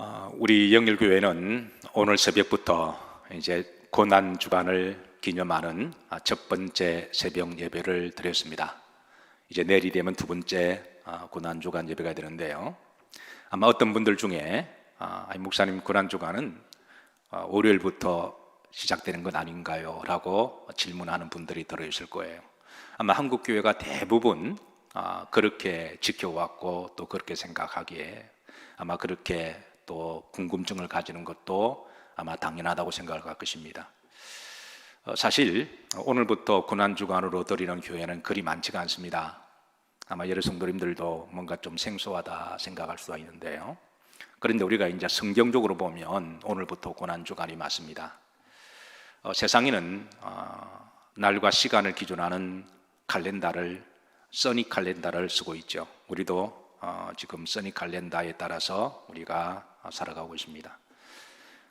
어, 우리 영일교회는 오늘 새벽부터 이제 고난 주간을 기념하는 아, 첫 번째 새벽 예배를 드렸습니다. 이제 내일이 되면 두 번째 아, 고난 주간 예배가 되는데요. 아마 어떤 분들 중에 아, 목사님 고난 주간은 어, 월요일부터 시작되는 것 아닌가요? 라고 질문하는 분들이 들어있을 거예요. 아마 한국 교회가 대부분 아, 그렇게 지켜왔고 또 그렇게 생각하기에 아마 그렇게 또 궁금증을 가지는 것도 아마 당연하다고 생각을 할 것입니다. 어, 사실 오늘부터 고난 주간으로 드리는 교회는 그리 많지가 않습니다. 아마 여러 성도님들도 뭔가 좀 생소하다 생각할 수가 있는데요. 그런데 우리가 이제 성경적으로 보면 오늘부터 고난 주간이 맞습니다. 어, 세상에는 어, 날과 시간을 기준하는 칼렌다를 써니 칼렌다를 쓰고 있죠. 우리도 어, 지금 써니 칼렌다에 따라서 우리가 살아가고 있습니다.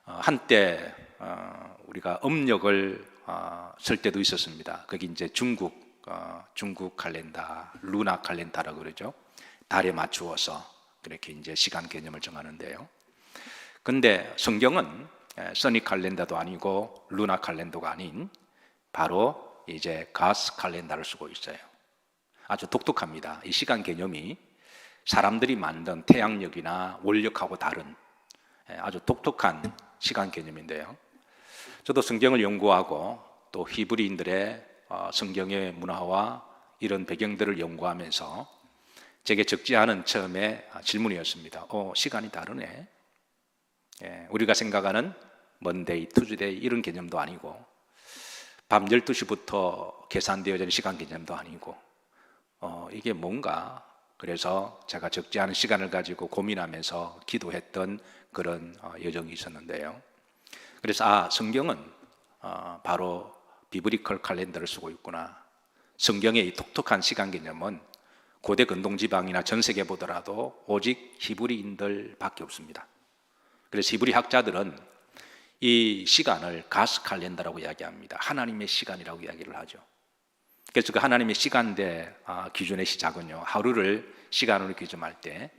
어, 한때 어, 우리가 음력을 어, 쓸 때도 있었습니다. 그게 이제 중국 어, 중국 칼렌다, 루나 칼렌다라고 그러죠. 달에 맞추어서 그렇게 이제 시간 개념을 정하는데요. 근데 성경은 에, 써니 칼렌다도 아니고 루나 칼렌더가 아닌 바로 이제 가스 칼렌다를 쓰고 있어요. 아주 독특합니다. 이 시간 개념이 사람들이 만든 태양력이나 원력하고 다른 예, 아주 독특한 시간 개념인데요. 저도 성경을 연구하고 또 히브리인들의 어, 성경의 문화와 이런 배경들을 연구하면서 제게 적지 않은 처음에 질문이었습니다. 어, 시간이 다르네. 예, 우리가 생각하는 먼데이, 투즈데이 이런 개념도 아니고 밤 12시부터 계산되어지는 시간 개념도 아니고 어, 이게 뭔가 그래서 제가 적지 않은 시간을 가지고 고민하면서 기도했던 그런 어, 여정이 있었는데요. 그래서 아 성경은 어, 바로 비브리컬 칼렌더를 쓰고 있구나. 성경의 이 독특한 시간 개념은 고대 근동 지방이나 전 세계 보더라도 오직 히브리인들밖에 없습니다. 그래서 히브리 학자들은 이 시간을 가스 칼렌더라고 이야기합니다. 하나님의 시간이라고 이야기를 하죠. 그래서 그 하나님의 시간대 아, 기준의 시작은요. 하루를 시간으로 기준할 때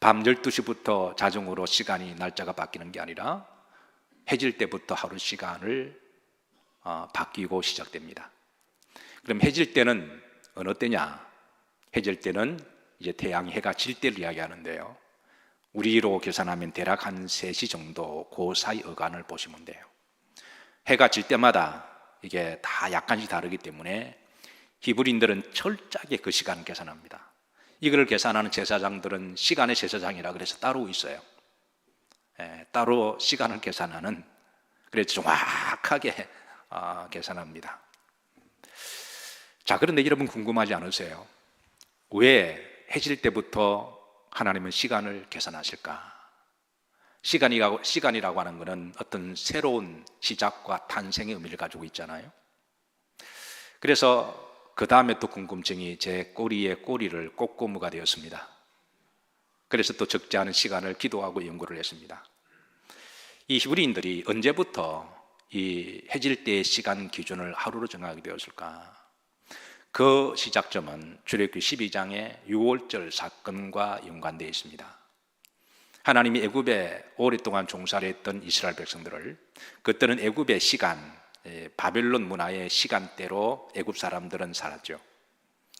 밤 12시부터 자정으로 시간이 날짜가 바뀌는 게 아니라 해질 때부터 하루 시간을 어, 바뀌고 시작됩니다. 그럼 해질 때는 어느 때냐? 해질 때는 이제 태양이 해가 질 때를 이야기하는데요. 우리로 계산하면 대략 한 3시 정도 그 사이 어간을 보시면 돼요. 해가 질 때마다 이게 다 약간씩 다르기 때문에 히브리인들은 철저하게 그 시간을 계산합니다. 이걸 계산하는 제사장들은 시간의 제사장이라 그래서 따로 있어요. 예, 따로 시간을 계산하는 그래서 정확하게 아, 계산합니다. 자, 그런데 여러분 궁금하지 않으세요? 왜 해질 때부터 하나님은 시간을 계산하실까? 시간이라고, 시간이라고 하는 것은 어떤 새로운 시작과 탄생의 의미를 가지고 있잖아요. 그래서 그 다음에 또 궁금증이 제 꼬리에 꼬리를 꼬꼬무가 되었습니다. 그래서 또 적지 않은 시간을 기도하고 연구를 했습니다. 이 히브리인들이 언제부터 이 해질 때의 시간 기준을 하루로 정하게 되었을까? 그 시작점은 출애굽기 12장의 6월절 사건과 연관되어 있습니다. 하나님이 애굽에 오랫동안 종사를 했던 이스라엘 백성들을 그때는 애굽의 시간, 예, 바벨론 문화의 시간대로 애굽 사람들은 살았죠.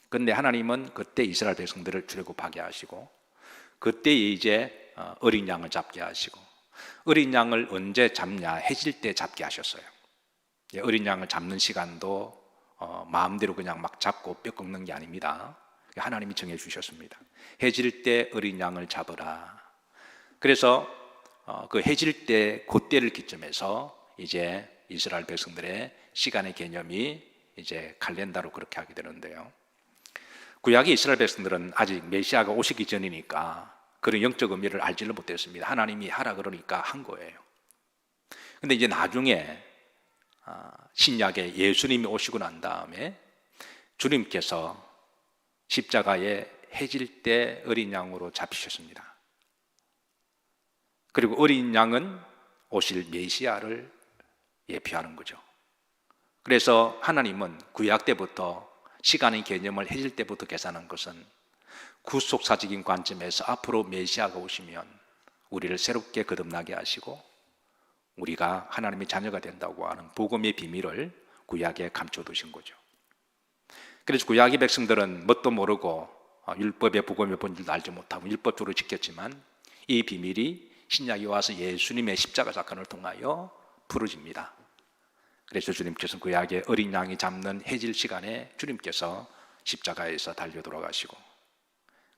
근데 하나님은 그때 이스라엘 백성들을 출애굽하게 하시고 그때 이제 어, 어린 양을 잡게 하시고 어린 양을 언제 잡냐 해질 때 잡게 하셨어요. 예, 어린 양을 잡는 시간도 어, 마음대로 그냥 막 잡고 뼈 꺾는 게 아닙니다. 하나님이 정해 주셨습니다. 해질 때 어린 양을 잡으라. 그래서 어, 그 해질 때 그때를 기점해서 이제 이스라엘 백성들의 시간의 개념이 이제 칼렌다로 그렇게 하게 되는데요. 구약의 이스라엘 백성들은 아직 메시아가 오시기 전이니까 그런 영적 의미를 알지를 못했습니다. 하나님이 하라 그러니까 한 거예요. 근데 이제 나중에 아, 신약에 예수님이 오시고 난 다음에 주님께서 십자가에 해질 때 어린 양으로 잡히셨습니다. 그리고 어린 양은 오실 메시아를 예표하는 거죠. 그래서 하나님은 구약 때부터 시간의 개념을 해질 때부터 계산한 것은 구속사적인 관점에서 앞으로 메시아가 오시면 우리를 새롭게 거듭나게 하시고 우리가 하나님의 자녀가 된다고 하는 복음의 비밀을 구약에 감춰두신 거죠. 그래서 구약의 백성들은 뭣도 모르고 어, 율법의 복음의 본질도 알지 못하고 율법적으로 지켰지만 이 비밀이 신약에 와서 예수님의 십자가 사건을 통하여 풀어집니다. 그래서 주님께서 구약의 어린 양이 잡는 해질 시간에 주님께서 십자가에서 달려 돌아가시고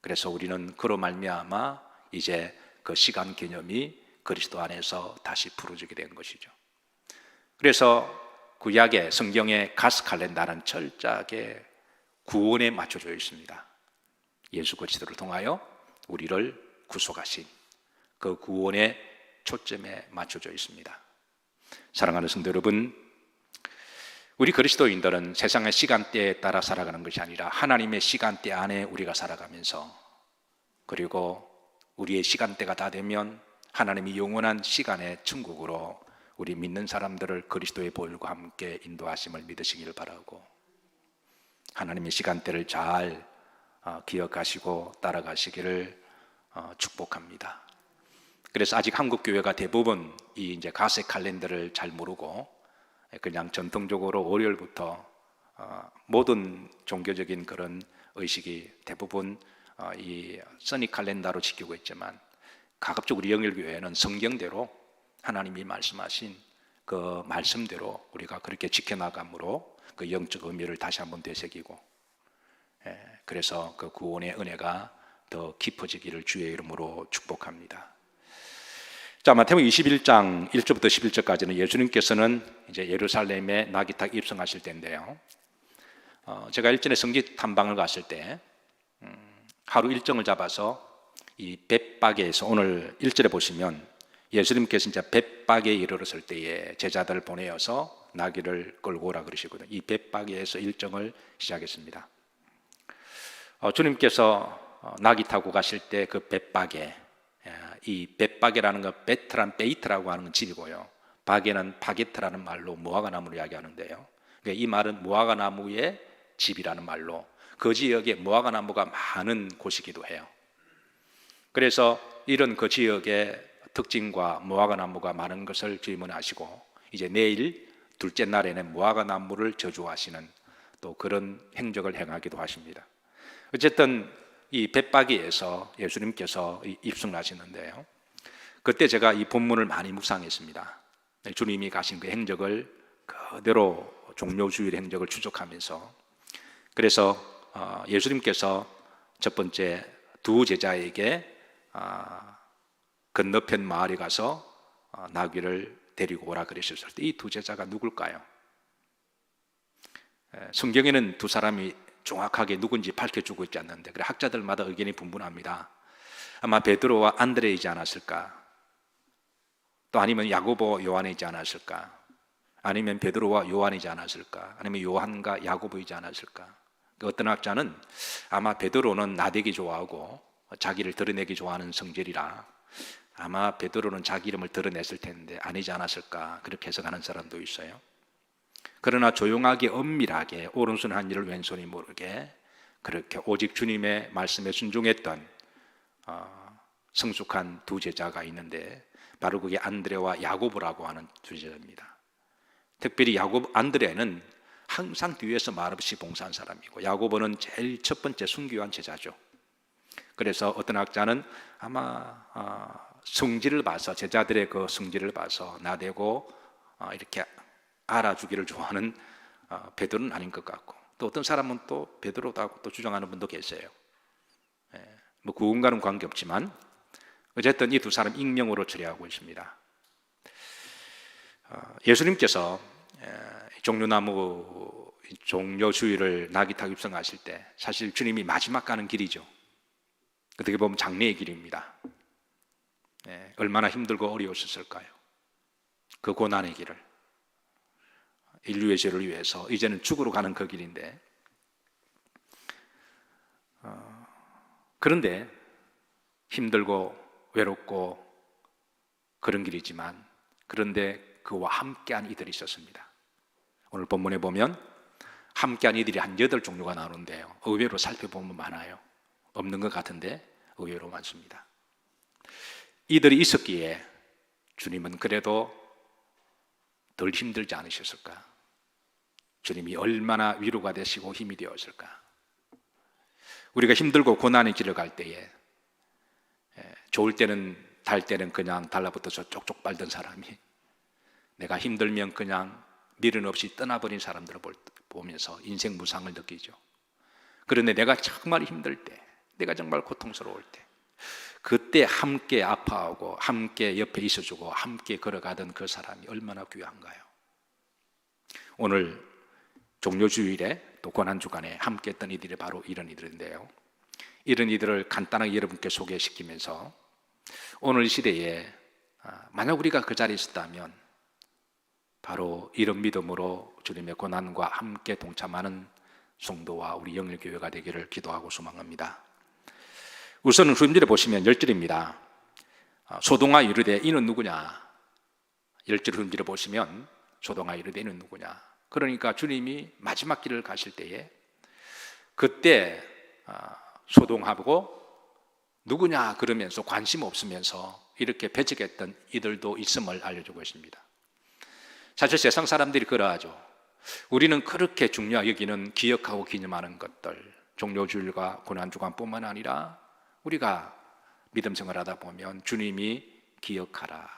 그래서 우리는 그로 말미암아 이제 그 시간 개념이 그리스도 안에서 다시 풀어지게 된 것이죠. 그래서 구약의 성경의 가스 칼렌다는 철저하게 구원에 맞춰져 있습니다. 예수 그리스도를 통하여 우리를 구속하신 그 구원의 초점에 맞춰져 있습니다. 사랑하는 성도 여러분, 우리 그리스도인들은 세상의 시간대에 따라 살아가는 것이 아니라 하나님의 시간대 안에 우리가 살아가면서 그리고 우리의 시간대가 다 되면 하나님이 영원한 시간의 천국으로 우리 믿는 사람들을 그리스도의 보혈과 함께 인도하심을 믿으시기를 바라고 하나님의 시간대를 잘 어, 기억하시고 따라가시기를 어, 축복합니다. 그래서 아직 한국 교회가 대부분 이 이제 가세 칼렌더를 잘 모르고 그냥 전통적으로 월요일부터 어, 모든 종교적인 그런 의식이 대부분 이 써니 칼렌더로 지키고 있지만 가급적 우리 영일교회는 성경대로 하나님이 말씀하신 그 말씀대로 우리가 그렇게 지켜나감으로 그 영적 의미를 다시 한번 되새기고 예, 그래서 그 구원의 은혜가 더 깊어지기를 주의 이름으로 축복합니다. 자, 마태복음 21장 1절부터 11절까지는 예수님께서는 이제 예루살렘에 나기탁 입성하실 때인데요. 어, 제가 일전에 성지 탐방을 갔을 때 음, 하루 일정을 잡아서 이 벳박에서 오늘 1절에 보시면 예수님께서 이제 벳박에 이르렀을 때에 제자들을 보내어서 나귀를 끌고 오라 그러시거든요. 이 벳박에서 일정을 시작했습니다. 어, 주님께서 어, 나귀 타고 가실 때그 예, 이 벳박이라는 거 베트란 베이트라고 하는 건 집이고요. 바게는 바게트라는 말로 무화과 나무를 이야기하는데요. 그러니까 이 말은 무화과 나무의 집이라는 말로 그 지역에 무화과 나무가 많은 곳이기도 해요. 그래서 이런 그 지역의 특징과 무화과 나무가 많은 것을 질문하시고 이제 내일 둘째 날에는 무화과 나무를 저주하시는 또 그런 행적을 행하기도 하십니다. 어쨌든 이 벳바기에서 예수님께서 입성하시는데요. 그때 제가 이 본문을 많이 묵상했습니다. 주님이 가신 그 행적을 그대로 종료주일 행적을 추적하면서 그래서 어, 예수님께서 첫 번째 두 제자에게 아, 건너편 마을에 가서 아, 나귀를 데리고 오라 그러셨을 때 이 두 제자가 누굴까요? 성경에는 두 사람이 정확하게 누군지 밝혀주고 있지 않는데 그래 학자들마다 의견이 분분합니다. 아마 베드로와 안드레이지 않았을까? 또 아니면 야고보 요한이지 않았을까? 아니면 베드로와 요한이지 않았을까? 아니면 요한과 야고보이지 않았을까? 그 어떤 학자는 아마 베드로는 나대기 좋아하고 자기를 드러내기 좋아하는 성질이라 아마 베드로는 자기 이름을 드러냈을 텐데 아니지 않았을까 그렇게 해석하는 사람도 있어요. 그러나 조용하게 엄밀하게 오른손 한 일을 왼손이 모르게 그렇게 오직 주님의 말씀에 순종했던 어, 성숙한 두 제자가 있는데 바로 그게 안드레와 야고보라고 하는 두 제자입니다. 특별히 야고보 안드레는 항상 뒤에서 말없이 봉사한 사람이고 야고보는 제일 첫 번째 순교한 제자죠. 그래서 어떤 학자는 아마 어, 성질을 봐서 제자들의 그 성질을 봐서 나대고 어, 이렇게 알아주기를 좋아하는 어, 베드로는 아닌 것 같고 또 어떤 사람은 또 베드로다고 또 주장하는 분도 계세요. 예, 뭐 그분과는 관계 없지만 어쨌든 이 두 사람 익명으로 처리하고 있습니다. 예수님께서 종려나무 종려주의를 나기 타고 입성하실 때 사실 주님이 마지막 가는 길이죠. 어떻게 보면 장래의 길입니다. 네, 얼마나 힘들고 어려웠을까요? 그 고난의 길을 인류의 죄를 위해서 이제는 죽으러 가는 그 길인데 어, 그런데 힘들고 외롭고 그런 길이지만 그런데 그와 함께한 이들이 있었습니다. 오늘 본문에 보면 함께한 이들이 한 여덟 종류가 나오는데요. 의외로 살펴보면 많아요. 없는 것 같은데 의외로 많습니다. 이들이 있었기에 주님은 그래도 덜 힘들지 않으셨을까? 주님이 얼마나 위로가 되시고 힘이 되었을까? 우리가 힘들고 고난의 길을 갈 때에 예, 좋을 때는 달 때는 그냥 달라붙어서 쪽쪽 빨던 사람이 내가 힘들면 그냥 미련 없이 떠나버린 사람들을 볼- 보면서 인생 무상을 느끼죠. 그런데 내가 정말 힘들 때, 내가 정말 고통스러울 때, 그때 함께 아파하고 함께 옆에 있어주고 함께 걸어가던 그 사람이 얼마나 귀한가요? 오늘 종료 주일에 또 고난 주간에 함께 했던 이들이 바로 이런 이들인데요. 이런 이들을 간단하게 여러분께 소개시키면서 오늘 시대에 아, 만약 우리가 그 자리에 있었다면 바로 이런 믿음으로 주님의 고난과 함께 동참하는 성도와 우리 영일교회가 되기를 기도하고 소망합니다. 우선은 후임절에 보시면 열절입니다. 아, 소동아 이르되 이는 누구냐? 열절 후임절에 보시면 소동아 이르되 이는 누구냐? 그러니까 주님이 마지막 길을 가실 때에 그때 아, 소동하고 누구냐 그러면서 관심 없으면서 이렇게 배척했던 이들도 있음을 알려주고 있습니다. 사실 세상 사람들이 그러하죠. 우리는 그렇게 중요하게 여기는 기억하고 기념하는 것들, 종료주일과 고난주간뿐만 아니라 우리가 믿음 생활하다 보면 주님이 기억하라,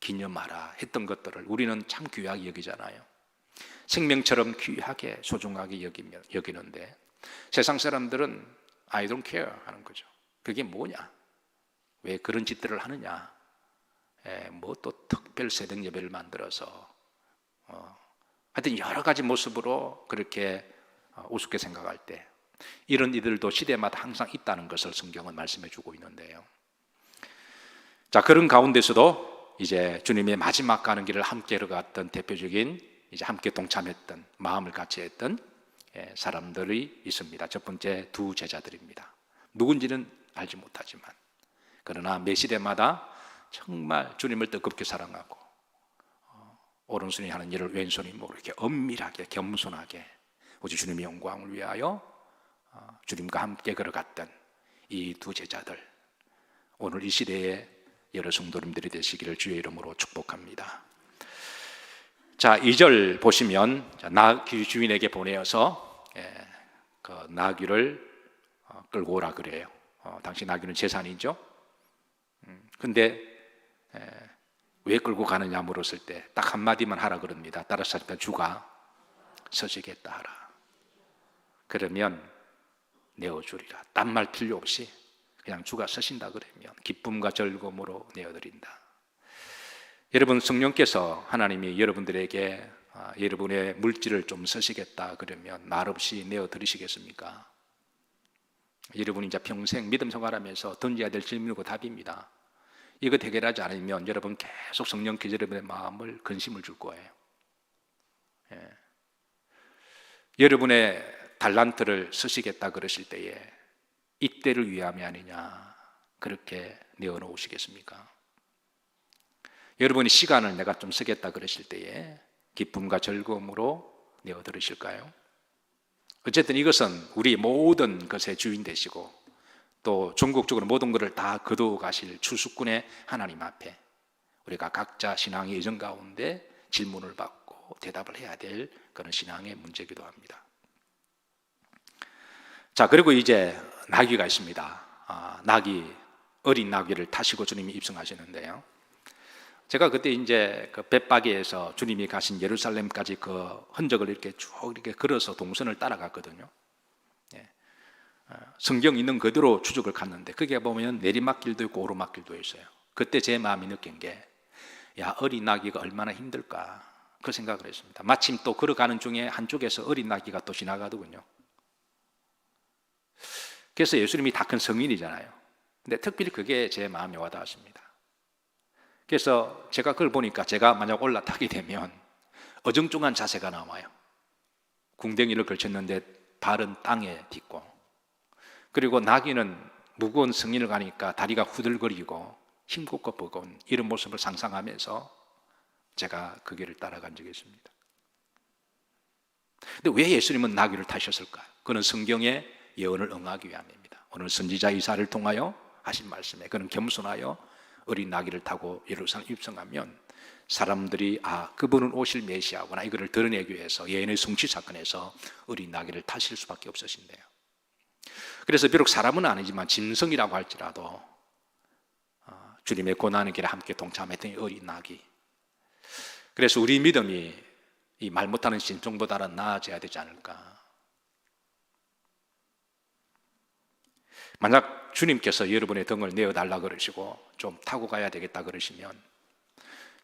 기념하라 했던 것들을 우리는 참 귀하게 여기잖아요. 생명처럼 귀하게 소중하게 여기는데 세상 사람들은 I don't care 하는 거죠. 그게 뭐냐? 왜 그런 짓들을 하느냐? 뭐 또 특별 새벽 예배를 만들어서 어, 하여튼 여러 가지 모습으로 그렇게 어, 우습게 생각할 때 이런 이들도 시대마다 항상 있다는 것을 성경은 말씀해 주고 있는데요. 자 그런 가운데서도 이제 주님의 마지막 가는 길을 함께 걸어갔던 대표적인 이제 함께 동참했던 마음을 같이 했던 예, 사람들이 있습니다. 첫 번째 두 제자들입니다. 누군지는 알지 못하지만 그러나 매 시대마다 정말 주님을 뜨겁게 사랑하고 어, 오른손이 하는 일을 왼손이 모르게 엄밀하게 겸손하게 오직 주님의 영광을 위하여 어, 주님과 함께 걸어갔던 이 두 제자들 오늘 이 시대에 여러 성도님들이 되시기를 주의 이름으로 축복합니다. 자, 2절 보시면 자, 나귀 주인에게 보내어서 예, 그 나귀를 어, 끌고 오라 그래요. 어, 당시 나귀는 재산이죠. 음, 근데 에, 왜 끌고 가느냐 물었을 때 딱 한마디만 하라 그럽니다. 따라서 하니까 주가 서시겠다 하라. 그러면 내어주리라. 딴 말 필요 없이 그냥 주가 서신다 그러면 기쁨과 즐거움으로 내어드린다. 여러분 성령께서 하나님이 여러분들에게 아, 여러분의 물질을 좀 서시겠다 그러면 말 없이 내어 드리시겠습니까? 여러분이 이제 평생 믿음 생활하면서 던져야 될 질문이고 답입니다. 이거 해결하지 않으면 여러분 계속 성령께서 여러분의 마음을 근심을 줄 거예요. 예. 여러분의 달란트를 쓰시겠다 그러실 때에 이때를 위함이 아니냐 그렇게 내어놓으시겠습니까? 여러분이 시간을 내가 좀 쓰겠다 그러실 때에 기쁨과 즐거움으로 내어 들으실까요? 어쨌든 이것은 우리 모든 것의 주인 되시고 또 전국적으로 모든 것을 다 거두어 가실 추수꾼의 하나님 앞에 우리가 각자 신앙의 여정 가운데 질문을 받고 대답을 해야 될 그런 신앙의 문제이기도 합니다. 자, 그리고 이제 나귀가 있습니다. 아, 나귀, 어린 나귀를 타시고 주님이 입성하시는데요. 제가 그때 이제 그 벳바기에서 주님이 가신 예루살렘까지 그 흔적을 이렇게 쭉 이렇게 걸어서 동선을 따라갔거든요. 예. 어, 성경 있는 그대로 추적을 갔는데 그게 보면 내리막길도 있고 오르막길도 있어요. 그때 제 마음이 느낀 게, 야 어린 나귀가 얼마나 힘들까 그 생각을 했습니다. 마침 또 걸어가는 중에 한쪽에서 어린 나귀가 또 지나가더군요. 그래서 예수님이 다 큰 성인이잖아요. 근데 특별히 그게 제 마음에 와닿았습니다. 그래서 제가 그걸 보니까 제가 만약 올라타게 되면 어정쩡한 자세가 나와요. 궁뎅이를 걸쳤는데 발은 땅에 딛고 그리고 나귀는 무거운 승인을 가니까 다리가 후들거리고 힘겹고 버거운 이런 모습을 상상하면서 제가 그 길을 따라간 적이 있습니다. 근데 왜 예수님은 나귀를 타셨을까? 그는 성경의 예언을 응하기 위함입니다. 오늘 선지자 이사를 통하여 하신 말씀에 그는 겸손하여 어린 나귀를 타고 예루살렘 입성하면 사람들이 아 그분은 오실 메시아구나 이거를 드러내기 위해서 예언의 성취 사건에서 어린 나귀를 타실 수밖에 없으신데요. 그래서 비록 사람은 아니지만 짐승이라고 할지라도 어, 주님의 고난의 길에 함께 동참했던 이 어린 나귀. 그래서 우리 믿음이 이 말 못하는 짐승보다는 나아져야 되지 않을까. 만약 주님께서 여러분의 등을 내어 달라 그러시고 좀 타고 가야 되겠다 그러시면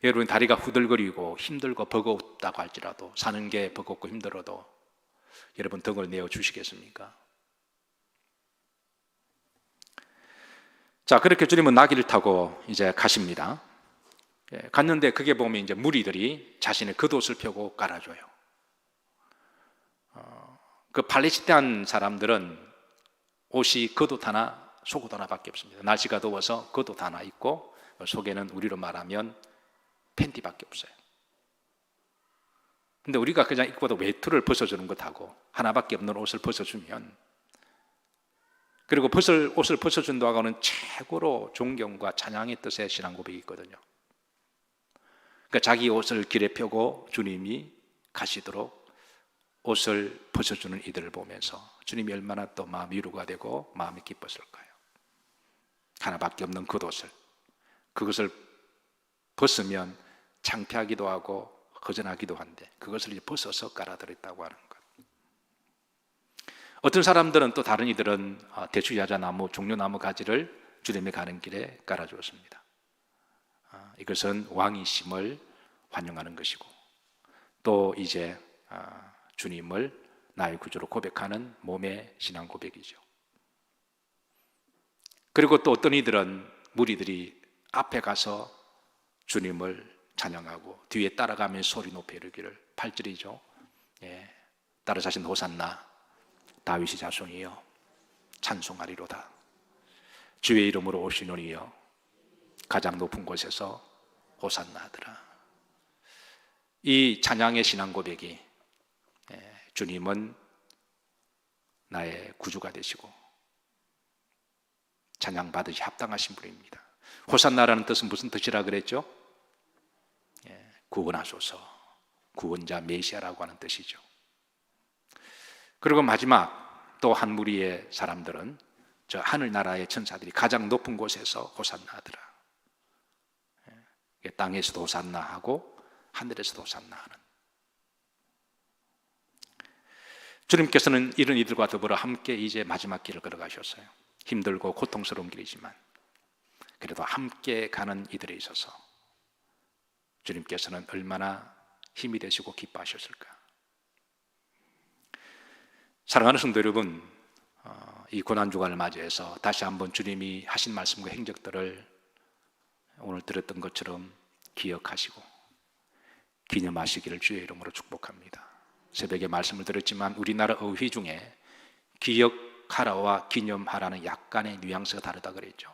여러분 다리가 후들거리고 힘들고 버겁다고 할지라도 사는 게 버겁고 힘들어도 여러분 등을 내어 주시겠습니까? 자 그렇게 주님은 나귀를 타고 이제 가십니다. 예, 갔는데 그게 보면 이제 무리들이 자신의 겉옷을 펴고 깔아줘요. 어, 그 팔레스타인 사람들은 옷이 겉옷 하나, 속옷 하나밖에 없습니다. 날씨가 더워서 겉옷 하나 입고 속에는 우리로 말하면 팬티밖에 없어요. 근데 우리가 그냥 입고도 외투를 벗어주는 것하고 하나밖에 없는 옷을 벗어주면 그리고 벗을, 옷을 벗어준다고 하는 최고로 존경과 찬양의 뜻의 신앙 고백이 있거든요. 그러니까 자기 옷을 길에 펴고 주님이 가시도록 옷을 벗어주는 이들을 보면서 주님이 얼마나 또 마음이 위로가 되고 마음이 기뻤을까요? 하나밖에 없는 그 옷을 그것을 벗으면 창피하기도 하고 허전하기도 한데 그것을 벗어서 깔아드렸다고 하는 것. 어떤 사람들은 또 다른 이들은 아, 대추야자 나무, 종려나무 가지를 주님이 가는 길에 깔아주었습니다. 아, 이것은 왕이 심을 환영하는 것이고 또 이제 아, 주님을 나의 구주로 고백하는 몸의 신앙 고백이죠. 그리고 또 어떤 이들은 무리들이 앞에 가서 주님을 찬양하고 뒤에 따라가며 소리 높여 이르기를 8절이죠. 예, 따라 자신 호산나 다윗이 자손이여 찬송하리로다. 주의 이름으로 오시노니여 가장 높은 곳에서 호산나 하더라. 이 찬양의 신앙 고백이 예, 주님은 나의 구주가 되시고 찬양 받으시 합당하신 분입니다. 호산나라는 뜻은 무슨 뜻이라 그랬죠? 예, 구원하소서. 구원자 메시아라고 하는 뜻이죠. 그리고 마지막 또 한 무리의 사람들은 저 하늘 나라의 천사들이 가장 높은 곳에서 호산나하더라. 예, 땅에서도 호산나하고 하늘에서도 호산나하는. 주님께서는 이런 이들과 더불어 함께 이제 마지막 길을 걸어가셨어요. 힘들고 고통스러운 길이지만 그래도 함께 가는 이들에 있어서 주님께서는 얼마나 힘이 되시고 기뻐하셨을까. 사랑하는 성도 여러분, 어, 이 고난 주간을 맞이해서 다시 한번 주님이 하신 말씀과 행적들을 오늘 들었던 것처럼 기억하시고 기념하시기를 주의 이름으로 축복합니다. 새벽에 말씀을 들었지만 우리나라 어휘 중에 기억하라와 기념하라는 약간의 뉘앙스가 다르다 그랬죠.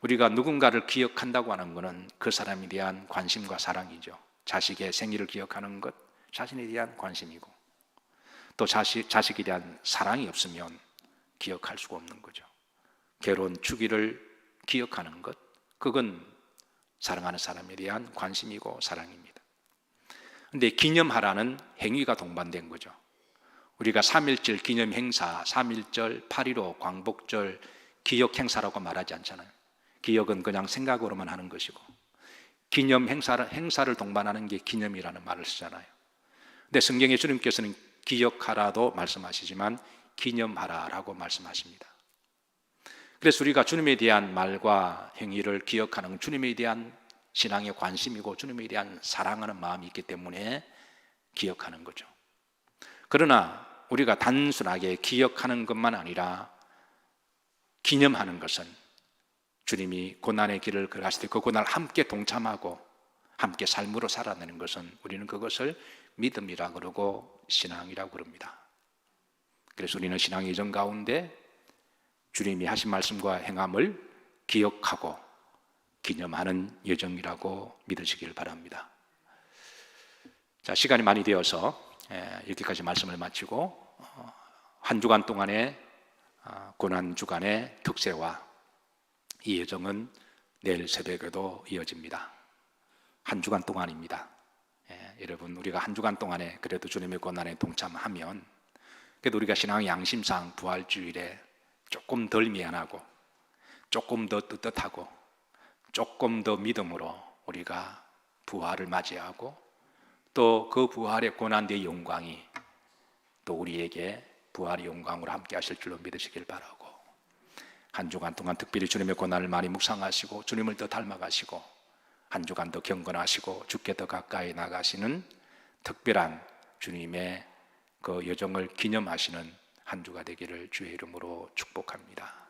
우리가 누군가를 기억한다고 하는 것은 그 사람에 대한 관심과 사랑이죠. 자식의 생일을 기억하는 것, 자신에 대한 관심이고, 또 자식, 자식에 대한 사랑이 없으면 기억할 수가 없는 거죠. 결혼 주기를 기억하는 것, 그건 사랑하는 사람에 대한 관심이고 사랑입니다. 근데 기념하라는 행위가 동반된 거죠. 우리가 3.1절 기념 행사, 3.1절, 8.15 광복절 기억 행사라고 말하지 않잖아요. 기억은 그냥 생각으로만 하는 것이고 기념 행사를, 행사를 동반하는 게 기념이라는 말을 쓰잖아요. 근데 성경에 주님께서는 기억하라도 말씀하시지만 기념하라라고 말씀하십니다. 그래서 우리가 주님에 대한 말과 행위를 기억하는 주님에 대한 신앙의 관심이고 주님에 대한 사랑하는 마음이 있기 때문에 기억하는 거죠. 그러나 우리가 단순하게 기억하는 것만 아니라 기념하는 것은 주님이 고난의 길을 걸어가실 때 그 고난을 함께 동참하고 함께 삶으로 살아내는 것은 우리는 그것을 믿음이라 그러고 신앙이라고 그럽니다. 그래서 우리는 신앙의 정 가운데 주님이 하신 말씀과 행함을 기억하고 기념하는 여정이라고 믿으시길 바랍니다. 자, 시간이 많이 되어서 예, 이렇게까지 말씀을 마치고 어, 한 주간 동안의 아, 고난 주간의 특세와 이 여정은 내일 새벽에도 이어집니다. 한 주간 동안입니다. 예, 여러분 우리가 한 주간 동안에 그래도 주님의 고난에 동참하면 그래도 우리가 신앙 양심상 부활주일에 조금 덜 미안하고 조금 더 뜨뜻하고 조금 더 믿음으로 우리가 부활을 맞이하고 또 그 부활의 고난의 영광이 또 우리에게 부활의 영광으로 함께 하실 줄로 믿으시길 바라고 한 주간 동안 특별히 주님의 고난을 많이 묵상하시고 주님을 더 닮아가시고 한 주간 더 경건하시고 주께 더 가까이 나가시는 특별한 주님의 그 여정을 기념하시는 한 주가 되기를 주의 이름으로 축복합니다.